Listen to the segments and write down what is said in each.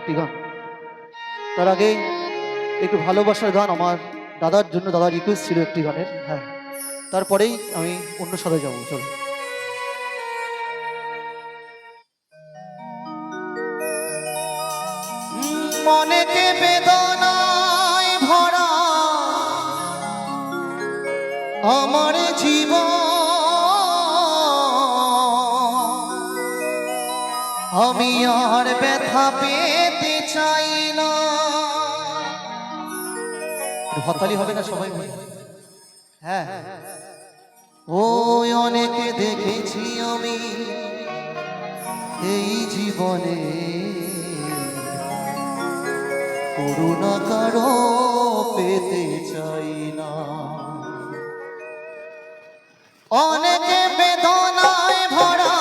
একটি গান। তার আগে একটু ভালোবাসার গান আমার দাদার জন্য রিকোয়েস্ট ছিল একটি গানের। হ্যাঁ তারপরেই আমি অন্য সাথে যাব, চলো। মনেতে বেদনায় ভরা, আমার জীবন। আমি আর ব্যথা পেতে চাই না। হতালি হবে না সবাই হ্যাঁ। ওই অনেকে দেখেছি আমি এই জীবনে। করুণা কারও পেতে চাই না। অনেকে বেদনায় ভরা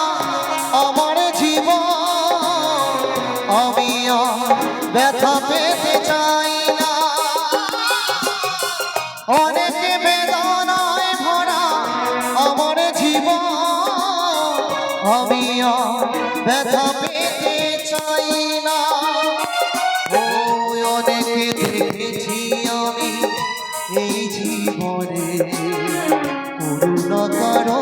আমার জীবন আমি ব্যথা পেতে চাই না। অনেকে বেদনায় ভরা আমার জীবন, আমি আর ব্যথা পেতে চাই না। অনেকে দেখেছি আমি এই জীবনে। করুণা কারও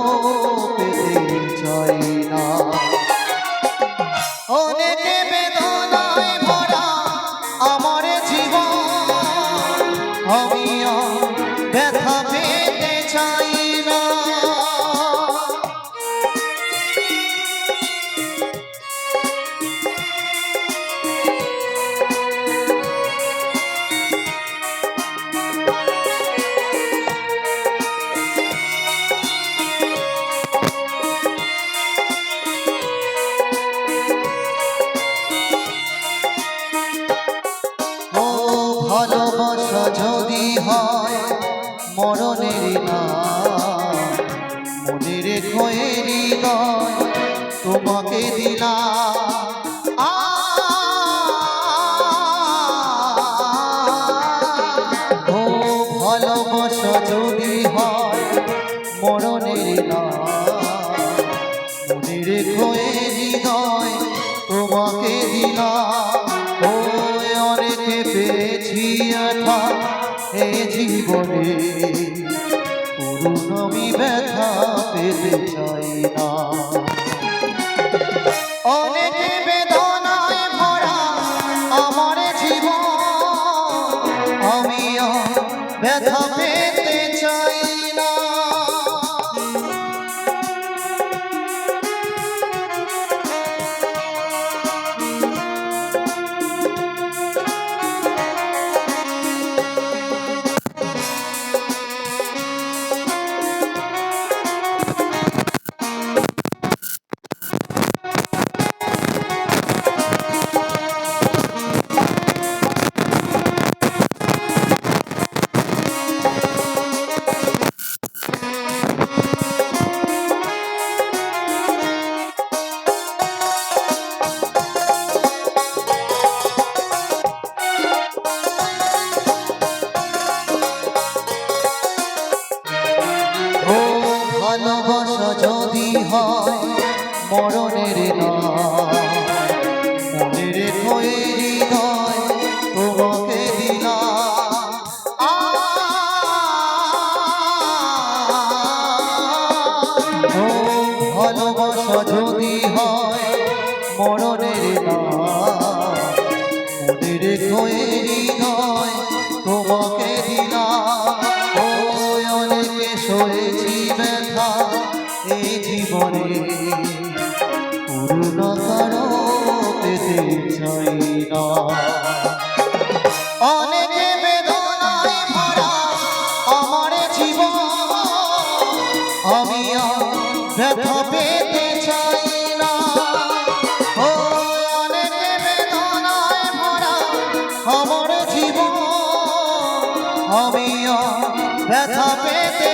ভালোবাসা যদি হয়, মরণের না মনে রেখো তোমাকে ও ভালোবাসা যদি হয়, মরণের না মনে রেখো তোমাকে দিলাম। জীবনে। করুণ আমি ব্যথা পেতে চাই না। ব্যথা পেতে চাই না। মরণের মনে রেখো হৃদয় তোমাকে দিলাম। ভালোবাসা যদি হয় মরণের মনে রেখো করুণা পেতে চাই না অনেকে বেদনায় ভরা আমার জীবন। আমি ব্যথা পেতে চাই না। ও, অনেকে বেদনায় ভরা আমার জীবন। আমি ব্যথা পেতে